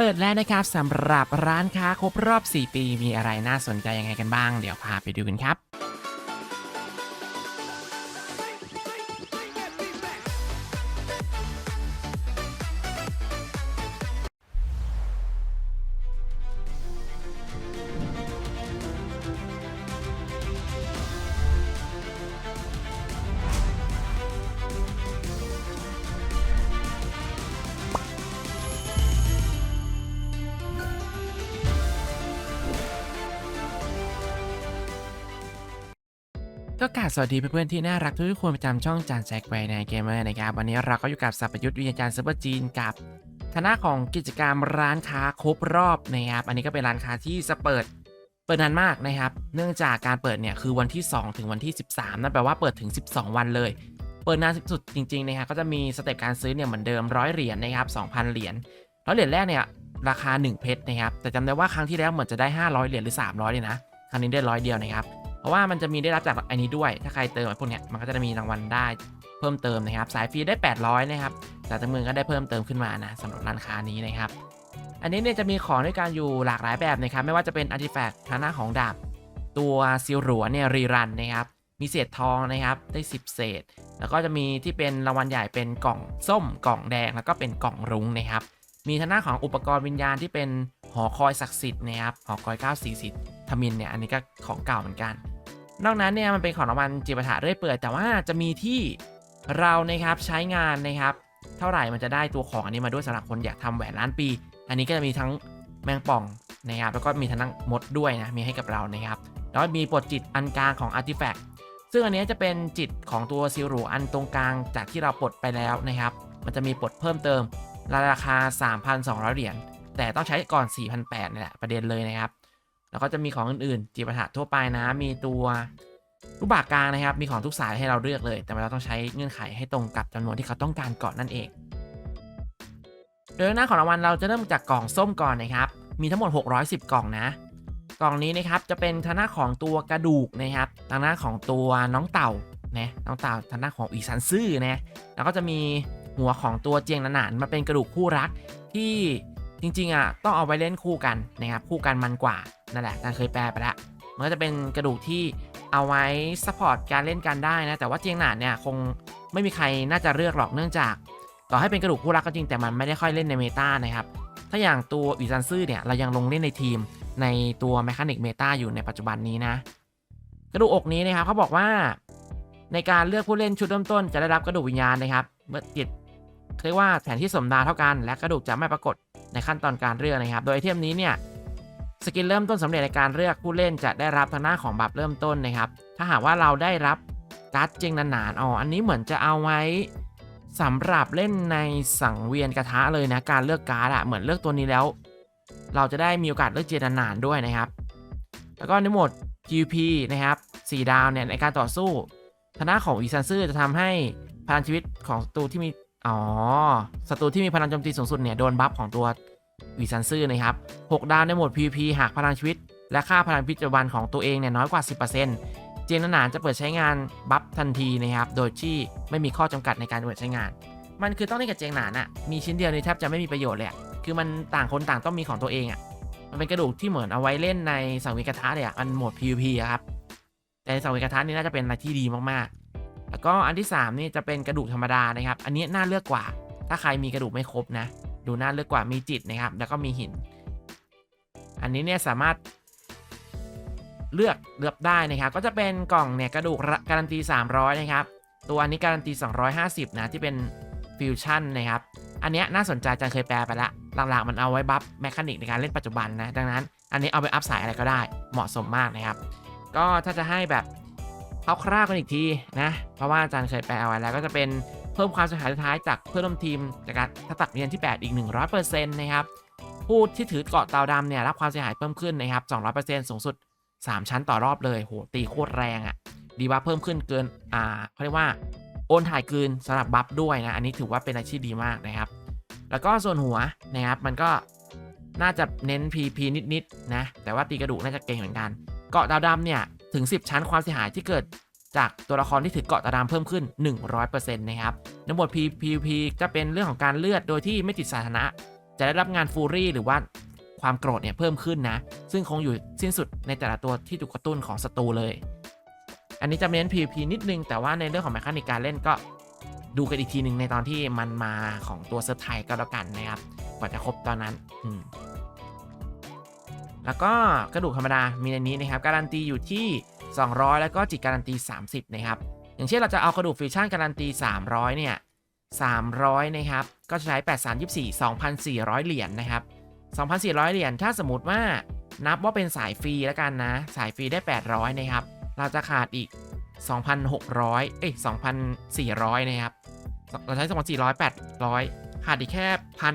เปิดแล้วนะครับสำหรับร้านค้าครบรอบ 4 ปีมีอะไรน่าสนใจยังไงกันบ้าง เดี๋ยวพาไปดูกันครับ ก็กราบสวัสดีเพื่อนๆที่น่ารักทุกคนประจำช่องจานแจ็คไวในเกมเมอร์นะครับวันนี้เราก็อยู่กับสัพยุทธ์วิญญาณเซิร์ฟเวอร์จีนกับคณะของกิจกรรมร้านค้าครบรอบนะครับอันนี้ก็เป็นร้านค้าที่จะเปิดเปิดนานมากนะครับ เนื่องจากการเปิดเนี่ยคือวันที่ 2 ถึงวันที่ 13 นั่นแปลว่าเปิดถึง 12 วันเลย เปิดนานสุดจริงๆนะครับก็จะมีสเต็ปการซื้อเนี่ยเหมือนเดิมร้อยเหรียญนะครับ2,000 เหรียญร้อยเหรียญแรกเนี่ยราคา 1 เพชรนะครับแต่จำได้ว่าครั้งที่แล้วเหมือนจะได้ 500 เหรียญหรือ 300เลยนะครั้งนี้ได้ร้อยเดียวนะครับ ราะว่ามันจะมีได้รับจากอันนี้ด้วย ถ้าใครเติมไอ้พวกเนี้ยมันก็จะมีรางวัลได้เพิ่มเติมนะครับ สายฟรีได้ 800 นะครับแต่จำนวนก็ได้เพิ่มเติมขึ้นมานะสำหรับร้านค้านี้นะครับ อันนี้เนี่ยจะมีของด้วยกันอยู่หลากหลายแบบนะครับ ไม่ว่าจะเป็นอาร์ติแฟกต์ทางหน้าของดาบ ตัวซิลหรัวเนี่ยรีรันนะครับ มีเศษทองนะครับ ได้ 10 เศษ แล้วก็จะมีที่เป็นรางวัลใหญ่เป็นกล่องส้ม กล่องแดง แล้วก็เป็นกล่องรุ้งนะครับ มีทางหน้าของอุปกรณ์วิญญาณที่เป็นหอคอยศักดิ์สิทธิ์นะครับ หอคอย9 4 0ทมินเนี่ย อันนี้ก็ของเก่าเหมือนกัน นอกนั้นเนี่ยมันเป็นของรางวัลจิปาถะเรื่อยเปื่อยแต่ว่าจะมีที่เรานะครับใช้งานนะครับ เท่าไหร่มันจะได้ตัวของอันนี้มาด้วยสำหรับคนอยากทำแหวนล้านปี อันนี้ก็จะมีทั้งแมงป่องนะครับแล้วก็มีทั้งมดด้วยนะมีให้กับเรานะครับแล้วมีปลดจิตอันกลางของอาร์ติแฟกต์ซึ่งอันนี้จะเป็นจิตของตัวซิรูอันตรงกลางจากที่เราปลดไปแล้วนะครับ มันจะมีปลดเพิ่มเติมราคา 3,200 เหรียญแต่ต้องใช้ก่อน 4,800นี่แหละประเด็นเลยนะครับ แล้วก็จะมีของอื่นๆจีบปะทะทั่วไปนะ มีตัวลูกบากกลางนะครับ มีของทุกสายให้เราเลือกเลย แต่เราต้องใช้เงื่อนไขให้ตรงกับจำนวนที่เขาต้องการก่อนนั่นเอง โดยหน้าของรางวัลเราจะเริ่มจากกล่องส้มก่อนนะครับ มีทั้งหมด 610 กล่องนะ กล่องนี้นะครับจะเป็นทางหน้าของตัวกระดูกนะครับทางหน้าของตัวน้องเต่านะน้องเต่าทางหน้าของอีซันซื่อนะแล้วก็จะมีหัวของตัวเจียงหนานมาเป็นกระดูกคู่รักที่จริงๆอะต้องเอาไว้เล่นคู่กันนะครับคู่กันมันกว่า นั่นแหละการเคยแปลไปล้วมันก็จะเป็นกระดูกที่เอาไว้ซัพพอร์ตการเล่นกันได้นะ แต่ว่าเจียงหนานเนี่ยคงไม่มีใครน่าจะเลือกหรอกเนื่องจาก ต่อให้เป็นกระดูกคู่รักก็จริงแต่มันไม่ได้ค่อยเล่นในเมตานะครับ ถ้าอย่างตัวอีซันซื่อเนี่ยเรายังลงเล่นในทีมในตัวแมคานิกเมตาอยู่ในปัจจุบันนี้นะ กระดูกอกนี้นะครับเขาบอกว่า ในการเลือกผู้เล่นชุดเริ่มต้นจะได้รับกระดูกวิญญาณนะครับ เมื่อจิตเรียกว่าแผนที่สมดาเท่ากัน และกระดูกจะไม่ปรากฏในขั้นตอนการเลือกนะครับ โดยไอเทมนี้เนี่ย สกิลเริ่มต้นสำเร็จในการเลือกผู้เล่นจะได้รับทางหน้าของบัฟเริ่มต้นนะครับ ถ้าหากว่าเราได้รับการ์ดเจงนานๆอ๋ออันนี้เหมือนจะเอาไว้สำหรับเล่นในสังเวียนกระทะเลยนะการเลือกการ์ดอะเหมือนเลือกตัวนี้แล้ว เราจะได้มีโอกาสเลือกเจนนานๆด้วยนะครับ แล้วก็ในโหมด PVP นะครับ4ดาวเนี่ยในการต่อสู้ทางหน้าของอีซันซื่อจะทำให้พลังชีวิตของศัตรูที่มีอ๋อศัตรูที่มีพลังโจมตีสูงสุดเนี่ยโดนบัฟของตัว วีซันซื่อนะครับ 6 ดาวในโหมด PVP หากพลังชีวิต และค่าพลังปัจจุบันของตัวเองเนี่ยน้อยกว่า 10%เจนนานจะเปิดใช้งานบัฟทันทีนะครับ โดยที่ไม่มีข้อจำกัดในการเปิดใช้งาน มันคือต้องเล่นกับเจงหนานอะมีชิ้นเดียวนี่แทบจะไม่มีประโยชน์เลยคือมันต่างคนต่างต้องมีของตัวเองอะมันเป็นกระดูกที่เหมือนเอาไว้เล่นในสังเวียนกระทะเลยอะอันโหมด PVP อะครับ แต่ในสังเวียนกระทะนี่น่าจะเป็นอะไรที่ดีมากๆ แล้วก็อันที่ 3 นี่จะเป็นกระดูกธรรมดานะครับ อันนี้น่าเลือกกว่า ถ้าใครมีกระดูกไม่ครบนะ ดูน่าเลือกกว่ามีจิตนะครับ แล้วก็มีหิน อันนี้เนี่ยสามารถเลือกเลือกได้นะครับ ก็จะเป็นกล่องเนี่ยกระดูกการันตี 300 นะครับ ตัวอันนี้การันตี 250 นะที่เป็นฟิวชั่นนะครับ อันนี้น่าสนใจจังเคยแปลไปละหลักๆมันเอาไว้บัฟแมคานิกในการเล่นปัจจุบันนะ ดังนั้น อันนี้เอาไปอัพสายอะไรก็ได้เหมาะสมมากนะครับ ก็ถ้าจะให้แบบคร่าวๆกันอีกทีนะ เพราะว่าอาจารย์เคยแปลเอาไว้แล้วก็จะเป็น พิ่มความเสียหายท้ายจากเพื่อนร่วมทีมจากการถ้าตัดเรียนที่ 8 อีก 100%นะครับผู้ที่ถือเกาะเตาดำเนี่ยรับความเสียหายเพิ่มขึ้นนะครับ 200%สูงสุด 3 ชั้นต่อรอบเลยโหตีโคตรแรงอะ่ะดีบัฟเพิ่มขึ้นเกินอ่าเขาเรียกว่าโอนถ่ายคืนสำหรับบัฟด้วยนะ อันนี้ถือว่าเป็นอาชีพดีมากนะครับ แล้วก็ส่วนหัวนะครับมันก็น่าจะเน้น PP นิดๆนะแต่ว่าตีกระดูกน่าจะเก่งเหมือนกัน เกาะดาวดำเนี่ยถึง 10 ชั้นความเสียหายที่เกิด จากตัวละครที่ถือเกาะตาดำเพิ่มขึ้น 100%นะครับในหมวด PVP จะเป็นเรื่องของการเลือดโดยที่ไม่ติดสถานะจะได้รับงานฟูรี่หรือว่าความโกรธเนี่ยเพิ่มขึ้นนะ ซึ่งคงอยู่สิ้นสุดในแต่ละตัวที่ถูกกระตุ้นของศัตรูเลย อันนี้จะเน้น PVP นิดนึง แต่ว่าในเรื่องของแมคานิกการเล่นก็ดูกันอีกทีหนึ่งในตอนที่มันมาของตัวเซิร์ฟไทยก็แล้วกันนะครับกว่าจะครบตอนนั้น แล้วก็กระดูกธรรมดามีในนี้นะครับ การันตีอยู่ที่ 200 แล้วก็จิตการันตี 30 นะครับ อย่างเช่นเราจะเอากระดูกฟิวชั่นการันตี 300 เนี่ย 300 นะครับ ก็ใช้ 8 3 24 2,400 เหรียญนะครับ 2,400 เหรียญ ถ้าสมมติว่านับว่าเป็นสายฟรีแล้วกันนะ สายฟรีได้ 800 นะครับ เราจะขาดอีก 2,600 เอ้ย 2,400 นะครับ เราใช้ 2,400 800 ขาดอีกแค่ 1,600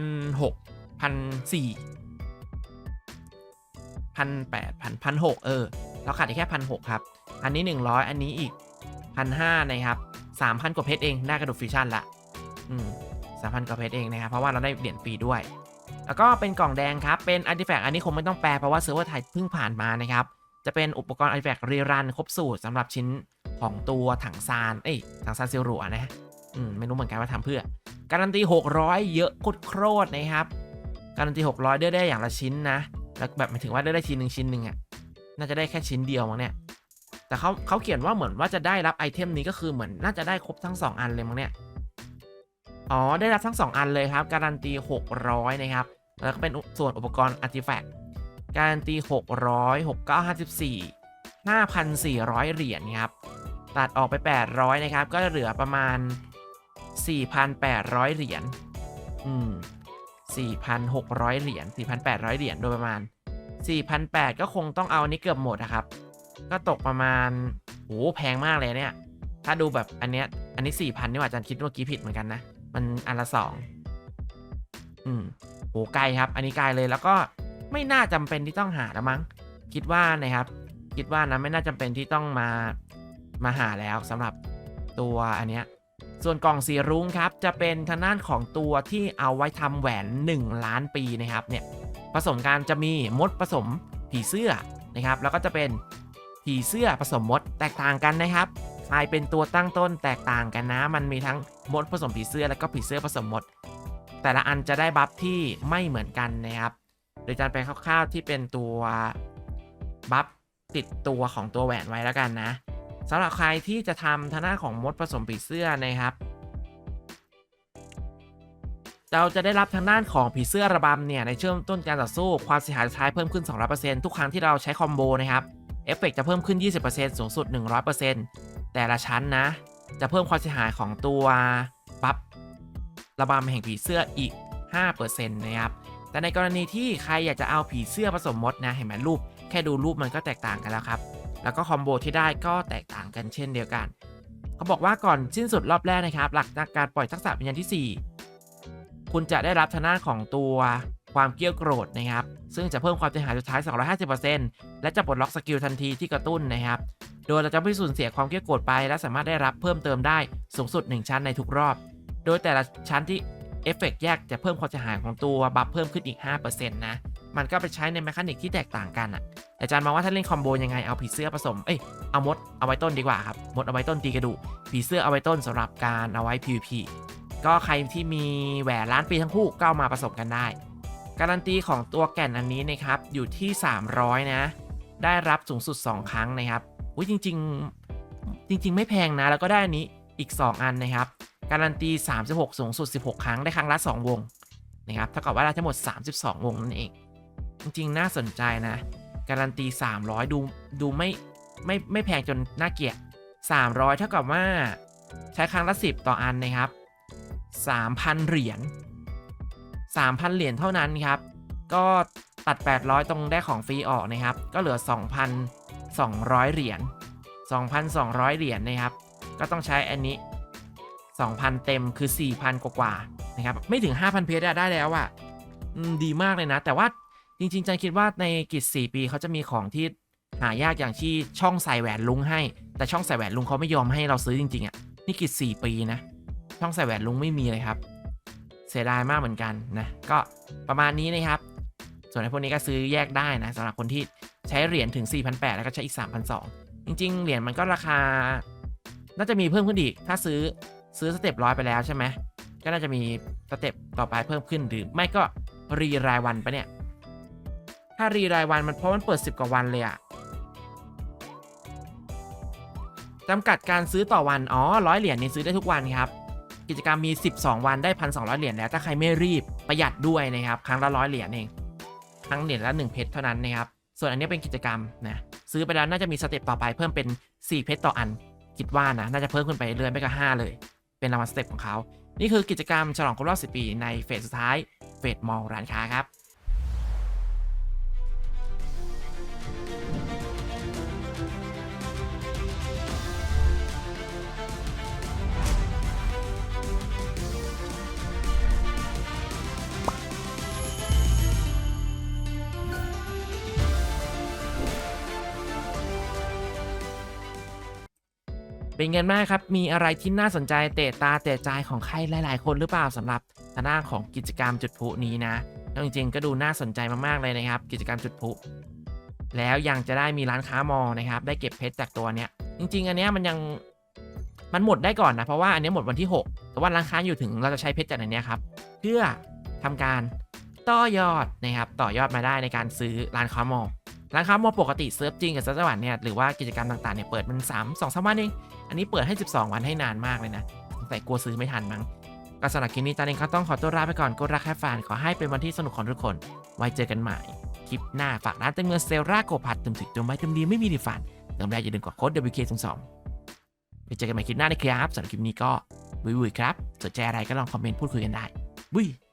1,400พันแปดพันพันหกเออ เราขาดแค่พันหกครับ อันนี้หนึ่งร้อยอันนี้อีกพันห้านะครับสามพันกว่าเพชรเองได้กระดูกฟิวชั่นละอืมสามพันกว่าเพชรเองนะครับ เพราะว่าเราได้เหรียญฟรีด้วย แล้วก็เป็นกล่องแดงครับ เป็นอาร์ติแฟกต์อันนี้คงไม่ต้องแปลเพราะว่าเซิร์ฟเวอร์ไทยเพิ่งผ่านมานะครับ จะเป็นอุปกรณ์อาร์ติแฟกต์รีรันครบสูตรสำหรับชิ้นของตัวถังซานเอ้ยถังซานซิลรัวนะอืมไม่รู้เหมือนกันว่าทำเพื่อ การันตี 600 เยอะโคตรๆนะครับการันตี 600ได้ได้อย่างละชิ้นนะแล้วแบบหมายถึงว่าได้ได้ชิ้นหนึ่งชิ้นหนึ่งอะ น่าจะได้แค่ชิ้นเดียวมั้งเนี่ย แต่เขาเขาเขียนว่าเหมือนว่าจะได้รับไอเทมนี้ก็คือเหมือนน่าจะได้ครบทั้ง 2 อันเลยมั้งเนี่ย อ๋อ ได้รับทั้ง 2 อันเลยครับ การันตี 600 นะครับ แล้วก็เป็นส่วนอุปกรณ์อาร์ติแฟกต์การันตี 600 6954 5,400 เหรียญครับ ตัดออกไป 800 นะครับ ก็จะเหลือประมาณ 4,800 เหรียญ อืม 4,600 เหรียญ 4,800 เหรียญ โดยประมาณ 4,800 ก็คงต้องเอาอันนี้เกือบหมดนะครับ ก็ตกประมาณโหแพงมากเลยเนี่ย ถ้าดูแบบอันเนี้ยอันนี้ 4,000นี่ว่าอาจารย์คิดเมื่อกี้ผิดเหมือนกันนะ มันอันละสองอืมโหไกลครับ อันนี้ไกลเลยแล้วก็ไม่น่าจำเป็นที่ต้องหาแล้วมั้ง คิดว่านะครับ คิดว่านะไม่น่าจำเป็นที่ต้องมามาหาแล้วสำหรับตัวอันเนี้ยส่วนกล่องสีรุ้งครับ จะเป็นทางด้านของตัวที่เอาไว้ทำแหวน 1 ล้านปีนะครับเนี่ย ผสมกันจะมีมดผสมผีเสื้อนะครับ แล้วก็จะเป็นผีเสื้อผสมมดแตกต่างกันนะครับใครเป็นตัวตั้งต้นแตกต่างกันนะ มันมีทั้งมดผสมผีเสื้อแล้วก็ผีเสื้อผสมมด แต่ละอันจะได้บัฟที่ไม่เหมือนกันนะครับ โดยการไปคร่าวๆที่เป็นตัวบัฟติดตัวของตัวแหวนไว้แล้วกันนะสำหรับใครที่จะทำทางด้าของมดผสมผีเสื้อนะครับ เราจะได้รับทางด้านของผีเสื้อระบำเนี่ยในช่วงต้นการต่อสู้ความเสียหายสุดท้ายเพิ่มขึ้น 200%ทุกครั้งที่เราใช้คอมโบนะครับเอฟเฟกจะเพิ่มขึ้น 20%สูงสุด 100%แต่ละชั้นนะ จะเพิ่มความเสียหายของตัวบัฟระบำแห่งผีเสื้ออีก 5%นะครับแต่ในกรณีที่ใครอยากจะเอาผีเสื้อผสมมดนะเห็นไหมรูป แค่ดูรูปมันก็แตกต่างกันแล้วครับ แล้วก็คอมโบที่ได้ก็แตกต่างกันเช่นเดียวกัน เขาบอกว่าก่อนสิ้นสุดรอบแรกนะครับ หลักจากการปล่อยทักษะวิญญาณที่ 4 คุณจะได้รับทางด้านของตัวความเกรี้ยวโกรธนะครับ ซึ่งจะเพิ่มความเสียหายสุดท้าย 250%และจะปลดล็อกสกิลทันทีที่กระตุ้นนะครับ โดยเราจะไม่สูญเสียความเกรี้ยวโกรธไปและสามารถได้รับเพิ่มเติมได้สูงสุด 1 ชั้นในทุกรอบ โดยแต่ละชั้นที่เอฟเฟกแยกจะเพิ่มความเสียหายของตัวบัฟเพิ่มขึ้นอีก 5%นะ มันก็ไปใช้ในแมคานิกที่แตกต่างกันอะอาจารย์มองว่าถ้าเล่นคอมโบยังไงเอาผีเสื้อผสม เอ้ย เอามดเอาไว้ต้นดีกว่าครับ มดเอาไว้ต้นตีกระดูกผีเสื้อเอาไว้ต้นสำหรับการเอาไว้ PVP ก็ใครที่มีแหวนล้านปีทั้งคู่ก็ามาผสมกันได้ การันตีของตัวแก่นอันนี้นะครับอยู่ที่ 300 นะ ได้รับสูงสุด 2 ครั้งนะครับอุ้ยจริง ๆ จริง ๆ ไม่แพงนะ แล้วก็ได้อันนี้อีก 2 อันนะครับ การันตี 36 สูงสุด 16 ครั้งได้ครั้งละ 2 วงนะครับเท่ากับว่าได้ทั้งหมด 32 วงนั่นเอง จริง ๆ น่าสนใจนะ การันตี 300 ดูดูไม่ไม่ไม่แพงจนน่าเกลียด300 เท่ากับว่าใช้ครั้งละ 10 ต่ออันนะครับ 3,000 เหรียญ 3,000 เหรียญเท่านั้นครับ ก็ตัด 800 ตรงได้ของฟรีออกนะครับ ก็เหลือ 2,200 เหรียญ 2,200 เหรียญนะครับ ก็ต้องใช้อันนี้ 2,000 เต็มคือ 4,000 กว่าๆนะครับ ไม่ถึง 5,000 เพชรได้แล้วอะอืมดีมากเลยนะ แต่ว่าจริงๆจันคิดว่าในกิจ4ปีเขาจะมีของที่หายากอย่างที่ช่องใส่แหวนลุงให้ แต่ช่องใส่แหวนลุงเขาไม่ยอมให้เราซื้อจริงๆอะ นี่กิจ4ปีนะ ช่องใส่แหวนลุงไม่มีเลยครับ เสียดายมากเหมือนกันนะ ก็ประมาณนี้นะครับ ส่วนในพวกนี้ก็ซื้อแยกได้นะสำหรับคนที่ใช้เหรียญถึง 4,800 แล้วก็ใช้อีก 3,200 จริง ๆ เหรียญมันก็ราคา น่าจะมีเพิ่มขึ้นอีก ถ้าซื้อซื้อสเต็ปร้อยไปแล้วใช่ไหมก็น่าจะมีสเต็ปต่อไปเพิ่มขึ้นหรือไม่ก็รีรายวันปะเนี่ย ถ้ารีรายวันมันเพราะมันเปิด 10 กว่าวันเลยอะจำกัดการซื้อต่อวัน อ๋อร้อยเหรียญนี่ซื้อได้ทุกวันครับ กิจกรรมมี 12 วันได้ 1,200 เหรียญแล้ว ถ้าใครไม่รีบประหยัดด้วยนะครับ ครั้งละร้อยเหรียญเอง ครั้งเหรียญละ1เพชรเท่านั้นนะครับ ส่วนอันนี้เป็นกิจกรรมนะซื้อไปแล้วน่าจะมีสเต็ปต่อไปเพิ่มเป็น 4 เพชรต่ออัน คิดว่านะ น่าจะเพิ่มขึ้นไปเรื่อยๆไม่ก็ 5 เลย เป็นรางวัลสเต็ปของเขา นี่คือกิจกรรมฉลองครบรอบ10ปีในเฟสสุดท้ายเฟสมอลร้านค้าครับ เป็นไงบ้างครับ มีอะไรที่น่าสนใจเตะตาเตะใจของใครหลาย ๆ คนหรือเปล่าสำหรับทางด้านของกิจกรรมจุดพลุนี้นะจริงๆก็ดูน่าสนใจมากๆเลยนะครับ กิจกรรมจุดพลุแล้วยังจะได้มีร้านค้ามอลนะครับ ได้เก็บเพชรจากตัวเนี้ย จริง ๆ อันเนี้ยมันยังมันหมดได้ก่อนนะเพราะว่าอันเนี้ยหมดวันที่ 6 แต่ว่าร้านค้าอยู่ถึงเราจะใช้เพชรจากอันเนี้ยครับเพื่อทำการต่อยอดนะครับต่อยอดมาได้ในการซื้อร้านค้ามอล ร้านค้ามอปกติเซิร์ฟจริงกับเซิร์ฟจังหวัดเนี่ยหรือว่ากิจกรรมต่างๆเนี่ยเปิดมัน3 2 3วันเอง อันนี้เปิดให้ 12 วันให้นานมากเลยนะแต่กลัวซื้อไม่ทันมั้งก็สำหรับคลิปนี้ตอนนี้ก็ต้องขอตัวลาไปก่อนก็รักแค่ฟานขอให้เป็นวันที่สนุกของทุกคน ไว้เจอกันใหม่ คลิปหน้าฝากร้านเต็มเงินเซลราโกพัดเติมถึงเติมไว้เติมดีไม่มีดีฟันเติมได้อย่าลืมกดโค้ด WK 2 2 ไปเจอกันใหม่คลิปหน้านะครับสำหรับคลิปนี้ก็บุยบุยครับสนใจอะไรก็ลองคอมเมนต์พูดคุยกันได้บุย